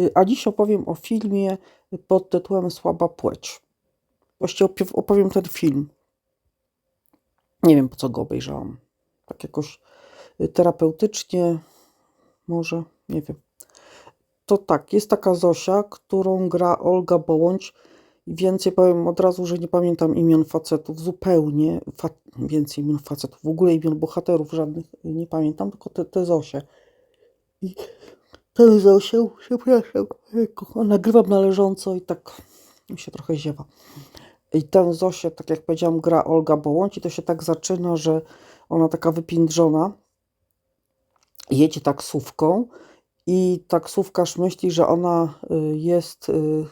Y, A dziś opowiem o filmie pod tytułem Słaba płeć. Właściwie opowiem ten film. Nie wiem po co go obejrzałam. Tak jakoś y, terapeutycznie, może, nie wiem. To tak, jest taka Zosia, którą gra Olga Bołądź. Więcej powiem od razu, że nie pamiętam imion facetów zupełnie. Fa więcej imion facetów, w ogóle imion bohaterów żadnych nie pamiętam, tylko te, te Zosie. I tę Zosię, przepraszam, nagrywam na leżąco i tak mi się trochę ziewa. I tę Zosię, tak jak powiedziałam, gra Olga Bołądź i to się tak zaczyna, że ona taka wypindrzona jedzie taksówką i taksówkarz myśli, że ona y, jest y,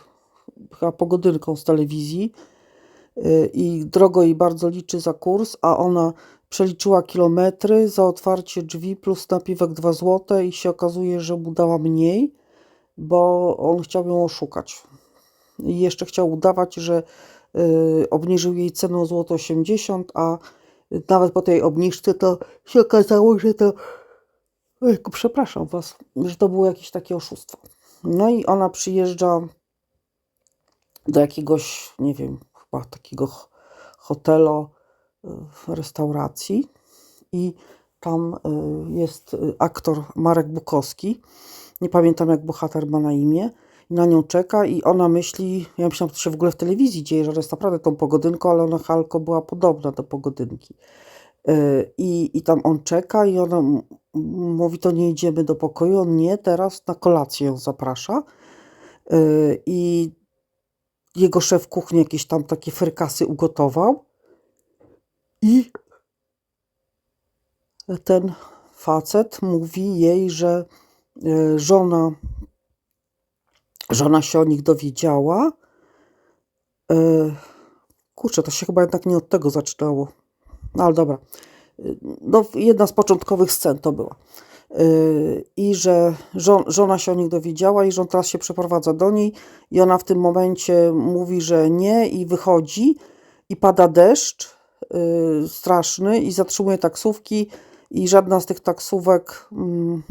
chyba pogodynką z telewizji y, i drogo jej bardzo liczy za kurs, a ona przeliczyła kilometry za otwarcie drzwi plus napiwek 2 złote i się okazuje, że mu dała mniej, bo on chciał ją oszukać. I jeszcze chciał udawać, że y, obniżył jej cenę o złoto 80, a nawet po tej obniżce to się okazało, że to Ojku, przepraszam was, że to było jakieś takie oszustwo. No i ona przyjeżdża do jakiegoś, nie wiem, chyba takiego hotelu, restauracji i tam y, jest y, aktor Marek Bukowski. Nie pamiętam jak bohater ma na imię. Na nią czeka i ona myśli, ja myślałam, że się w ogóle w telewizji dzieje, że jest naprawdę tą pogodynką, ale ona Halko była podobna do pogodynki. Y, I, I tam on czeka i ona mówi, to nie idziemy do pokoju. On nie, teraz na kolację ją zaprasza. I jego szef kuchni jakieś tam takie frykasy ugotował. I ten facet mówi jej, że y, żona, żona się o nich dowiedziała. Y, Kurczę, to się chyba jednak nie od tego zaczynało. No ale dobra. No, jedna z początkowych scen to była. Yy, I że żon, żona się o nich dowiedziała i że on teraz się przeprowadza do niej i ona w tym momencie mówi, że nie i wychodzi i pada deszcz straszny i zatrzymuje taksówki i żadna z tych taksówek, mm,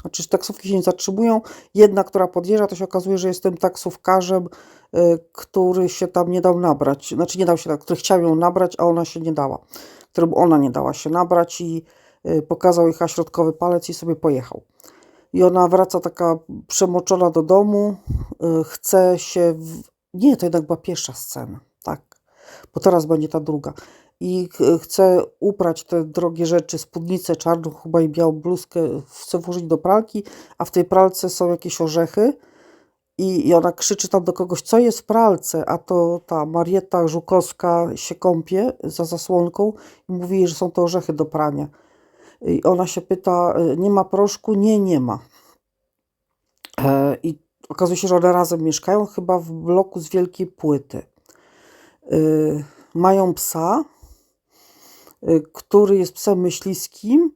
znaczy taksówki się nie zatrzymują. Jedna, która podjeżdża, to się okazuje, że jest tym taksówkarzem, y, który się tam nie dał nabrać. Znaczy nie dał się, który chciał ją nabrać, a ona się nie dała. Któremu ona nie dała się nabrać i y, pokazał jej środkowy palec i sobie pojechał. I ona wraca taka przemoczona do domu, y, chce się. W... Nie, to jednak była pierwsza scena, tak. Bo teraz będzie ta druga. I ch- chce uprać te drogie rzeczy, spódnicę czarną, chyba i białą bluzkę, chce włożyć do pralki, a w tej pralce są jakieś orzechy. I, I ona krzyczy tam do kogoś, co jest w pralce, a to ta Marietta Żukowska się kąpie za zasłonką i mówi że są to orzechy do prania. I ona się pyta, nie ma proszku? Nie, nie ma. E, I okazuje się, że one razem mieszkają, chyba w bloku z wielkiej płyty. Y, Mają psa, który jest psem myśliskim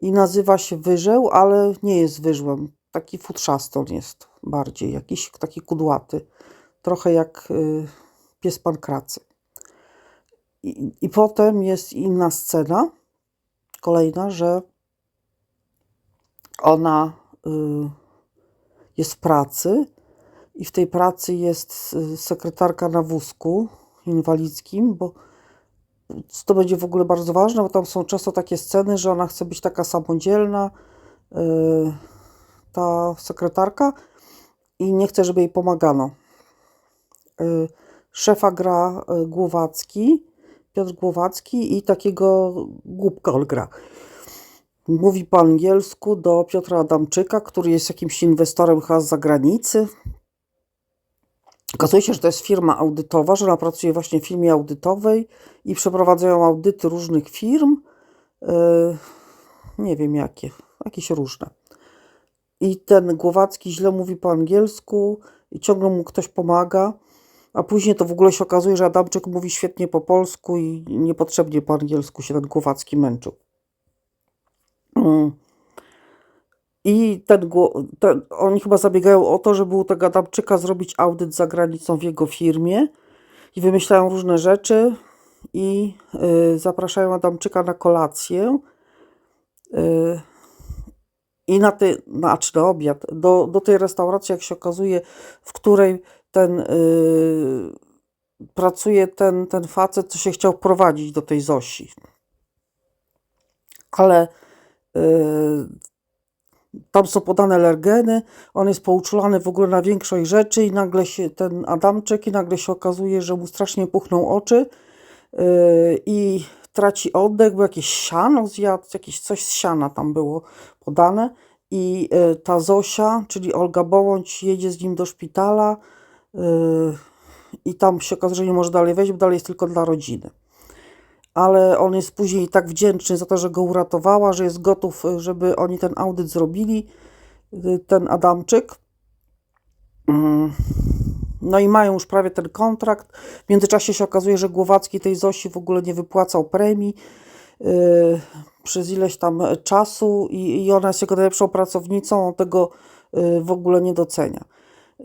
i nazywa się Wyżeł, ale nie jest wyżłem. Taki futrzasty on jest bardziej, jakiś taki kudłaty. Trochę jak y, pies pankracy. I, I potem jest inna scena, kolejna, że ona y, jest w pracy i w tej pracy jest y, sekretarka na wózku inwalidzkim, bo to będzie w ogóle bardzo ważne, bo tam są często takie sceny, że ona chce być taka samodzielna, y, ta sekretarka, i nie chce, żeby jej pomagano. Y, Szefa gra y, Głowacki, Piotr Głowacki i takiego głupka on gra. Mówi po angielsku do Piotra Adamczyka, który jest jakimś inwestorem chyba z zagranicy. Okazuje się, że to jest firma audytowa, że ona pracuje właśnie w firmie audytowej i przeprowadzają audyty różnych firm. Yy, nie wiem jakie, jakieś różne. I ten Głowacki źle mówi po angielsku i ciągle mu ktoś pomaga. A później to w ogóle się okazuje, że Adamczyk mówi świetnie po polsku i niepotrzebnie po angielsku się ten Głowacki męczył. Mm. I ten, ten, oni chyba zabiegają o to, żeby u tego Adamczyka zrobić audyt za granicą w jego firmie i wymyślają różne rzeczy i y, zapraszają Adamczyka na kolację. Y, I na, ty, na, czy na obiad, do, do tej restauracji, jak się okazuje, w której ten yy, pracuje ten, ten facet, co się chciał prowadzić do tej Zosi. Ale yy, tam są podane alergeny, on jest pouczulany w ogóle na większość rzeczy i nagle się ten Adamczyk i nagle się okazuje, że mu strasznie puchną oczy yy, i traci oddech, bo jakieś siano zjadł, jakieś coś z siana tam było podane. I yy, ta Zosia, czyli Olga Bołądź jedzie z nim do szpitala yy, i tam się okazuje, że nie może dalej wejść, bo dalej jest tylko dla rodziny ale on jest później tak wdzięczny za to, że go uratowała, że jest gotów, żeby oni ten audyt zrobili, y, ten Adamczyk. Mm. No i mają już prawie ten kontrakt. W międzyczasie się okazuje, że Głowacki tej Zosi w ogóle nie wypłacał premii yy, przez ileś tam czasu i, i ona jest jego najlepszą pracownicą, on tego w ogóle nie docenia.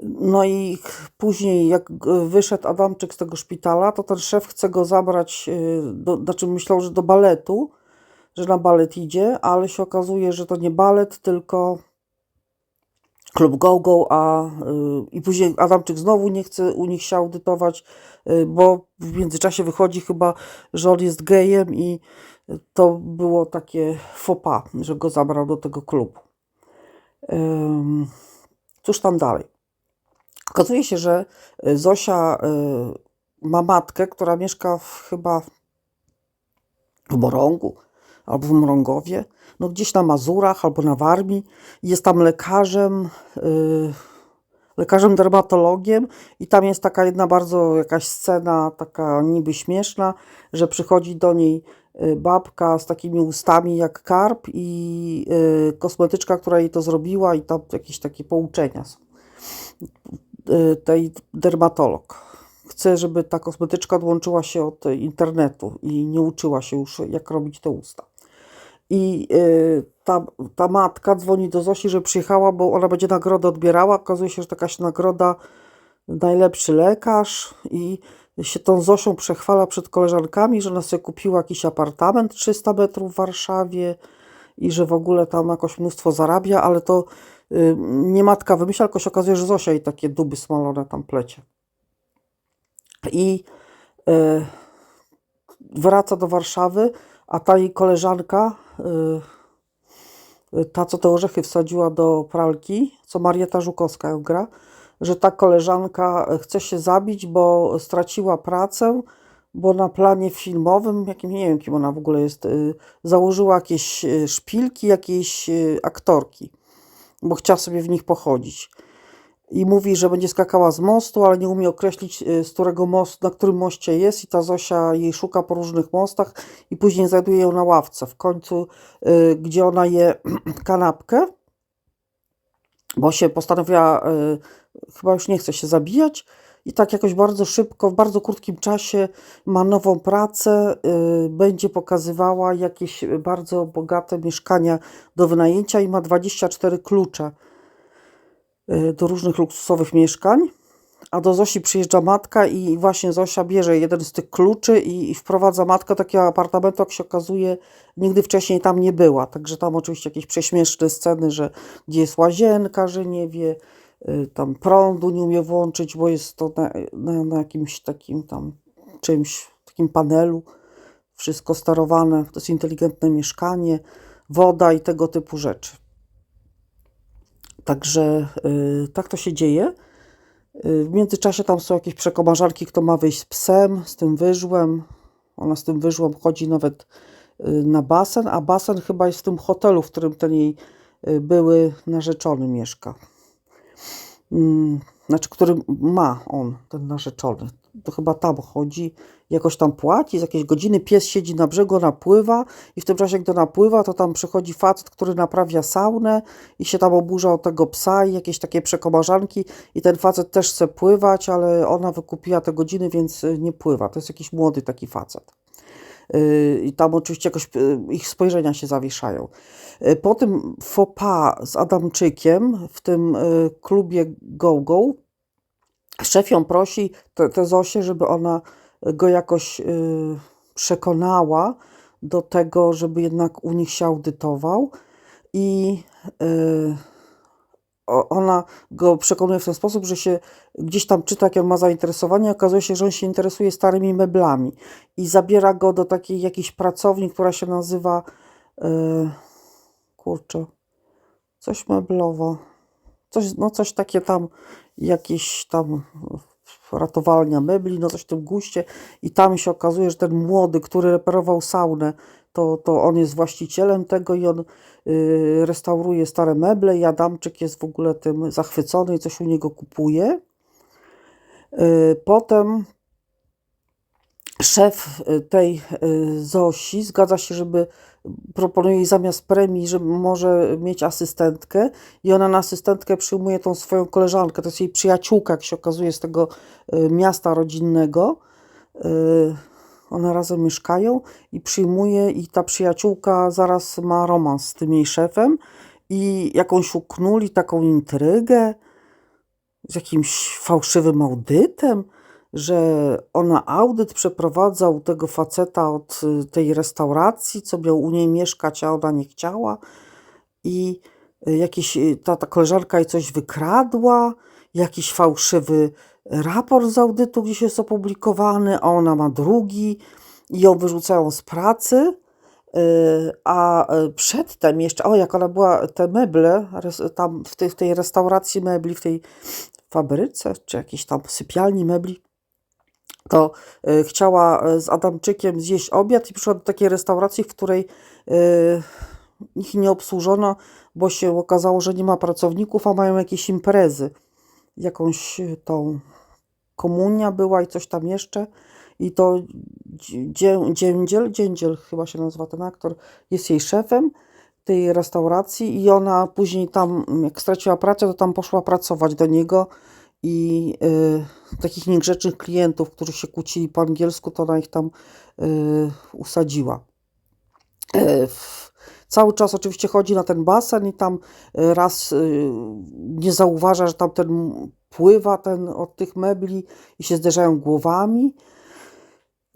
No i później, jak wyszedł Adamczyk z tego szpitala, to ten szef chce go zabrać, y, do, znaczy myślał, że do baletu, że na balet idzie, ale się okazuje, że to nie balet, tylko klub go-go, a y, i później Adamczyk znowu nie chce u nich się audytować, y, bo w międzyczasie wychodzi chyba, że on jest gejem i to było takie pas, że go zabrał do tego klubu. Cóż tam dalej? Okazuje się, że y, Zosia y, ma matkę, która mieszka w, chyba w Morągu albo w Morągowie, no gdzieś na Mazurach albo na Warmii. Jest tam lekarzem, y, lekarzem dermatologiem i tam jest taka jedna bardzo jakaś scena, taka niby śmieszna, że przychodzi do niej babka z takimi ustami jak karp i kosmetyczka, która jej to zrobiła i tam jakieś takie pouczenia są tej dermatolog. Chcę, żeby ta kosmetyczka odłączyła się od internetu i nie uczyła się już, jak robić te usta. I y, ta, ta matka dzwoni do Zosi, że przyjechała, bo ona będzie nagrodę odbierała. Okazuje się, że jakaś nagroda najlepszy lekarz i się tą Zosią przechwala przed koleżankami, że ona sobie kupiła jakiś apartament 300 metrów w Warszawie i że w ogóle tam jakoś mnóstwo zarabia, ale to Y, nie matka wymyśla, tylko się okazuje, że Zosia i takie duby smalone tam plecie. I y, wraca do Warszawy, a ta jej koleżanka, y, ta co te orzechy wsadziła do pralki, co Marieta Żukowska ją gra, że ta koleżanka chce się zabić, bo straciła pracę, bo na planie filmowym, jakim nie wiem kim ona w ogóle jest, założyła jakieś szpilki jakiejś aktorki bo chciała sobie w nich pochodzić. I mówi, że będzie skakała z mostu, ale nie umie określić, y, z którego mostu, na którym moście jest, i ta Zosia jej szuka po różnych mostach, i później znajduje ją na ławce. W końcu, y, gdzie ona je kanapkę, bo się postanowiła, y, chyba już nie chce się zabijać, i tak jakoś bardzo szybko, w bardzo krótkim czasie ma nową pracę, y, będzie pokazywała jakieś bardzo bogate mieszkania do wynajęcia i ma 24 klucze y, do różnych luksusowych mieszkań. A do Zosi przyjeżdża matka i właśnie Zosia bierze jeden z tych kluczy i, i wprowadza matkę takiego apartamentu, jak się okazuje, nigdy wcześniej tam nie była. Także tam oczywiście jakieś prześmieszne sceny, że gdzie jest łazienka, że nie wie, tam prądu nie umie włączyć, bo jest to na, na, na jakimś takim tam czymś, takim panelu, wszystko sterowane, to jest inteligentne mieszkanie, woda i tego typu rzeczy. Także yy, tak to się dzieje. Yy, w międzyczasie tam są jakieś przekomarzanki, kto ma wyjść z psem, z tym wyżłem. Ona z tym wyżłem chodzi nawet yy, na basen, a basen chyba jest w tym hotelu, w którym ten jej y, były narzeczony mieszka. Mm, znaczy, który ma on, ten narzeczony. To chyba tam chodzi, jakoś tam płaci, z jakieś godziny pies siedzi na brzegu, napływa i w tym czasie, gdy napływa, to tam przychodzi facet, który naprawia saunę i się tam oburza od tego psa i jakieś takie przekomarzanki i ten facet też chce pływać, ale ona wykupiła te godziny, więc nie pływa. To jest jakiś młody taki facet. Yy, I tam oczywiście jakoś yy, ich spojrzenia się zawieszają. Yy, po tym pas z Adamczykiem w tym klubie GoGo, -Go, szef ją prosi, tę Zosię, żeby ona go jakoś przekonała do tego, żeby jednak u nich się audytował. I ona go przekonuje w ten sposób, że się gdzieś tam czyta, jakie on ma zainteresowanie, okazuje się, że on się interesuje starymi meblami i zabiera go do takiej jakiejś pracowni, która się nazywa y, kurczę, coś meblowo, coś, no coś takie tam, jakieś tam ratowalnia mebli, no coś w tym guście. I tam się okazuje, że ten młody, który reperował saunę, to, to on jest właścicielem tego i on y, restauruje stare meble i Adamczyk jest w ogóle tym zachwycony i coś u niego kupuje. Y, Potem szef y, tej y, Zosi zgadza się, żeby proponuje jej zamiast premii, że może mieć asystentkę i ona na asystentkę przyjmuje tą swoją koleżankę, to jest jej przyjaciółka, jak się okazuje, z tego y, miasta rodzinnego. One razem mieszkają i przyjmuje i ta przyjaciółka zaraz ma romans z tym jej szefem i jakąś uknuli taką intrygę z jakimś fałszywym audytem, że ona audyt przeprowadza u tego faceta od y, tej restauracji, co miał u niej mieszkać, a ona nie chciała. I y, jakieś, y, ta, ta koleżanka jej coś wykradła, jakiś fałszywy raport z audytu gdzieś jest opublikowany, a ona ma drugi i ją wyrzucają z pracy. Y, A y, przedtem jeszcze, o jak ona była, te meble, tam w tej, w tej restauracji mebli, w tej fabryce, czy jakiejś tam sypialni mebli, to y, chciała z Adamczykiem zjeść obiad i przyszła do takiej restauracji, w której ich nie obsłużono, bo się okazało, że nie ma pracowników, a mają jakieś imprezy. Jakąś tą komunia była i coś tam jeszcze. I to Dzie- Dzie- Dziędziel, Dziędziel chyba się nazywa ten aktor, jest jej szefem tej restauracji i ona później tam, jak straciła pracę, to tam poszła pracować do niego i y, takich niegrzecznych klientów, którzy się kłócili po angielsku, to ona ich tam y, usadziła. W- Cały czas oczywiście chodzi na ten basen i tam y, raz y, nie zauważa, że tam ten pływa ten od tych mebli i się zderzają głowami.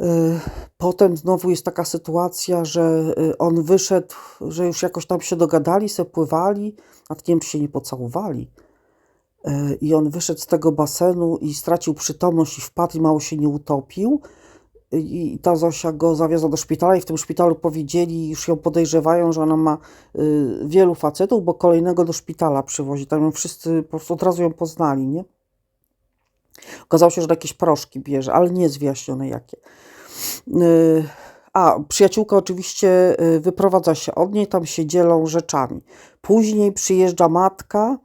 Y, Potem znowu jest taka sytuacja, że on wyszedł, że już jakoś tam się dogadali, se pływali, a czy się nie pocałowali. I on wyszedł z tego basenu i stracił przytomność i wpadł i mało się nie utopił. I ta Zosia go zawiozła do szpitala i w tym szpitalu powiedzieli, już ją podejrzewają, że ona ma y, wielu facetów, bo kolejnego do szpitala przywozi. Tam ją wszyscy po prostu od razu ją poznali, nie? Okazało się, że jakieś proszki bierze, ale nie jest wyjaśnione jakie. Y, A, przyjaciółka oczywiście y, wyprowadza się od niej, tam się dzielą rzeczami. Później przyjeżdża matka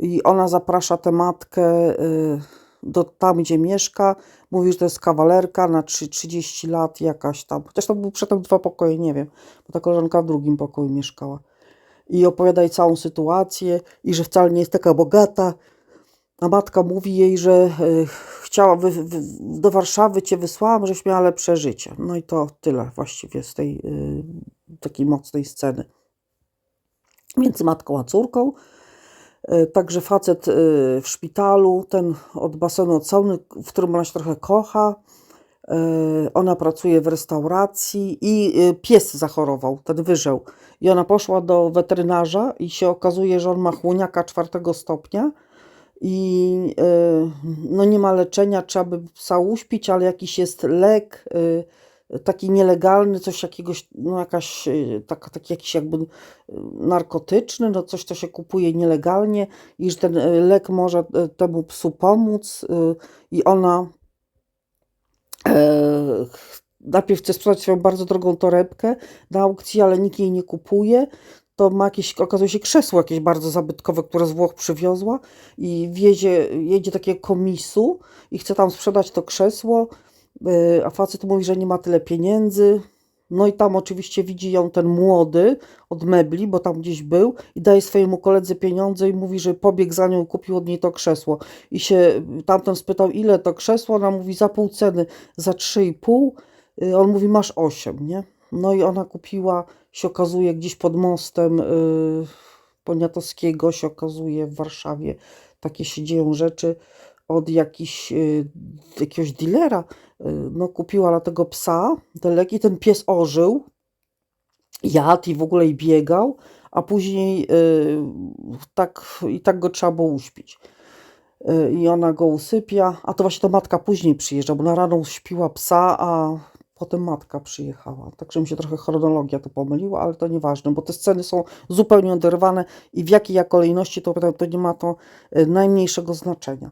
i ona zaprasza tę matkę do tam, gdzie mieszka. Mówi, że to jest kawalerka na trzy- 30 lat jakaś tam. Chociaż to były przedtem dwa pokoje, nie wiem, bo ta koleżanka w drugim pokoju mieszkała. I opowiada jej całą sytuację i że wcale nie jest taka bogata. A matka mówi jej, że y, chciała, wy, wy, do Warszawy cię wysłałam, żebyś miała lepsze życie. No i to tyle właściwie z tej y, takiej mocnej sceny. Między matką a córką. Y, Także facet y, w szpitalu, ten od basenu od w którym ona się trochę kocha. Y, Ona pracuje w restauracji i pies zachorował, ten wyżeł. I ona poszła do weterynarza i się okazuje, że on ma chłoniaka czwartego stopnia i no nie ma leczenia, trzeba by psa uśpić, ale jakiś jest lek taki nielegalny, coś jakiegoś, no jakaś, tak, taki jakiś jakby y, narkotyczny, no coś, co się kupuje nielegalnie i że ten y, lek może temu psu pomóc i ona e, najpierw chce sprzedać swoją bardzo drogą torebkę na aukcji, ale nikt jej nie kupuje. To ma jakieś, okazuje się, krzesło jakieś bardzo zabytkowe, które z Włoch przywiozła i wiezie, jedzie takiego komisu i chce tam sprzedać to krzesło, a facet mówi, że nie ma tyle pieniędzy. No i tam oczywiście widzi ją ten młody od mebli, bo tam gdzieś był i daje swojemu koledze pieniądze i mówi, że pobiegł za nią, kupił od niej to krzesło. I się tamten spytał, ile to krzesło, ona mówi za pół ceny, za trzy i pół. Y, On mówi, masz osiem, nie? No i ona kupiła, się okazuje, gdzieś pod mostem y, Poniatowskiego, się okazuje w Warszawie. Takie się dzieją rzeczy od jakiś, y, jakiegoś dealera. Y, no kupiła dla tego psa te leki, ten pies ożył, jadł i w ogóle i biegał, a później y, tak, i tak go trzeba było uśpić. I ona go usypia, a to właśnie to matka później przyjeżdża, bo na rano śpiła psa, a potem matka przyjechała. Także mi się trochę chronologia tu pomyliła, ale to nieważne, bo te sceny są zupełnie oderwane i w jakiej ja kolejności to, to nie ma to najmniejszego znaczenia.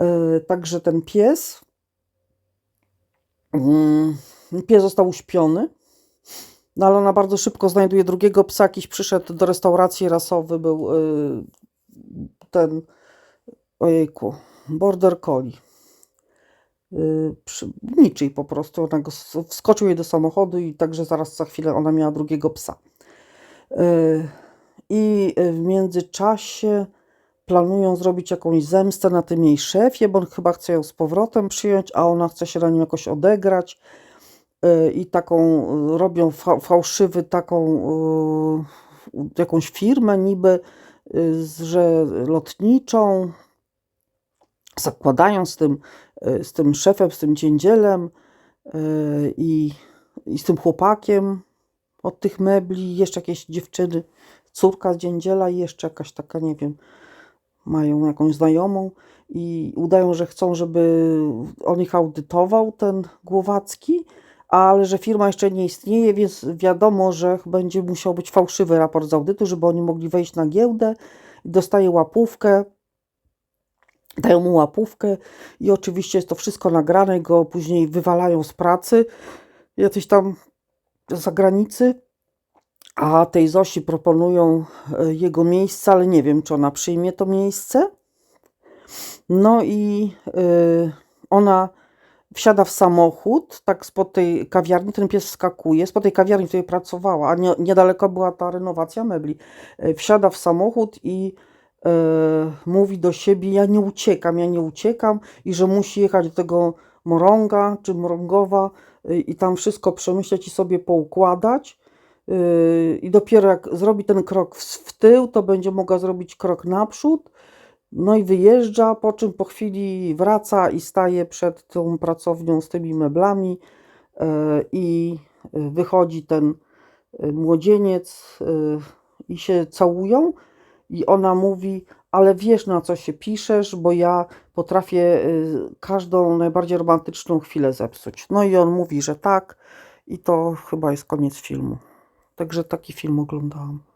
Y, Także ten pies, mm, pies został uśpiony, no ale ona bardzo szybko znajduje drugiego psa, jakiś przyszedł do restauracji rasowy, był y, ten, ojejku, border collie. Y, niczyj po prostu, ona go wskoczył jej do samochodu i także zaraz za chwilę ona miała drugiego psa. I w międzyczasie planują zrobić jakąś zemstę na tym jej szefie, bo on chyba chce ją z powrotem przyjąć, a ona chce się na nim jakoś odegrać. Y, I taką y, robią fa fałszywy taką y, jakąś firmę niby, z- że lotniczą, zakładają z tym, z tym szefem, z tym dziędzielem i, i z tym chłopakiem od tych mebli, jeszcze jakieś dziewczyny, córka dziędziela i jeszcze jakaś taka, nie wiem, mają jakąś znajomą i udają, że chcą, żeby on ich audytował, ten Głowacki, ale że firma jeszcze nie istnieje, więc wiadomo, że będzie musiał być fałszywy raport z audytu, żeby oni mogli wejść na giełdę. Dostaje łapówkę, dają mu łapówkę i oczywiście jest to wszystko nagrane, go później wywalają z pracy, jacyś tam zagranicy, a tej Zosi proponują e, jego miejsce, ale nie wiem, czy ona przyjmie to miejsce. No i y, ona wsiada w samochód, tak spod tej kawiarni, ten pies skakuje, spod tej kawiarni, w której pracowała, a nie, niedaleko była ta renowacja mebli. Y, Wsiada w samochód i mówi do siebie, ja nie uciekam, ja nie uciekam i że musi jechać do tego Morąga czy Morągowa i tam wszystko przemyśleć i sobie poukładać. I dopiero jak zrobi ten krok w, tył, to będzie mogła zrobić krok naprzód. No i wyjeżdża, po czym po chwili wraca i staje przed tą pracownią z tymi meblami e, i e, wychodzi ten e, młodzieniec i się całują i ona mówi, ale wiesz na co się piszesz, bo ja potrafię każdą najbardziej romantyczną chwilę zepsuć. No i on mówi, że tak i to chyba jest koniec filmu. Także taki film oglądałam.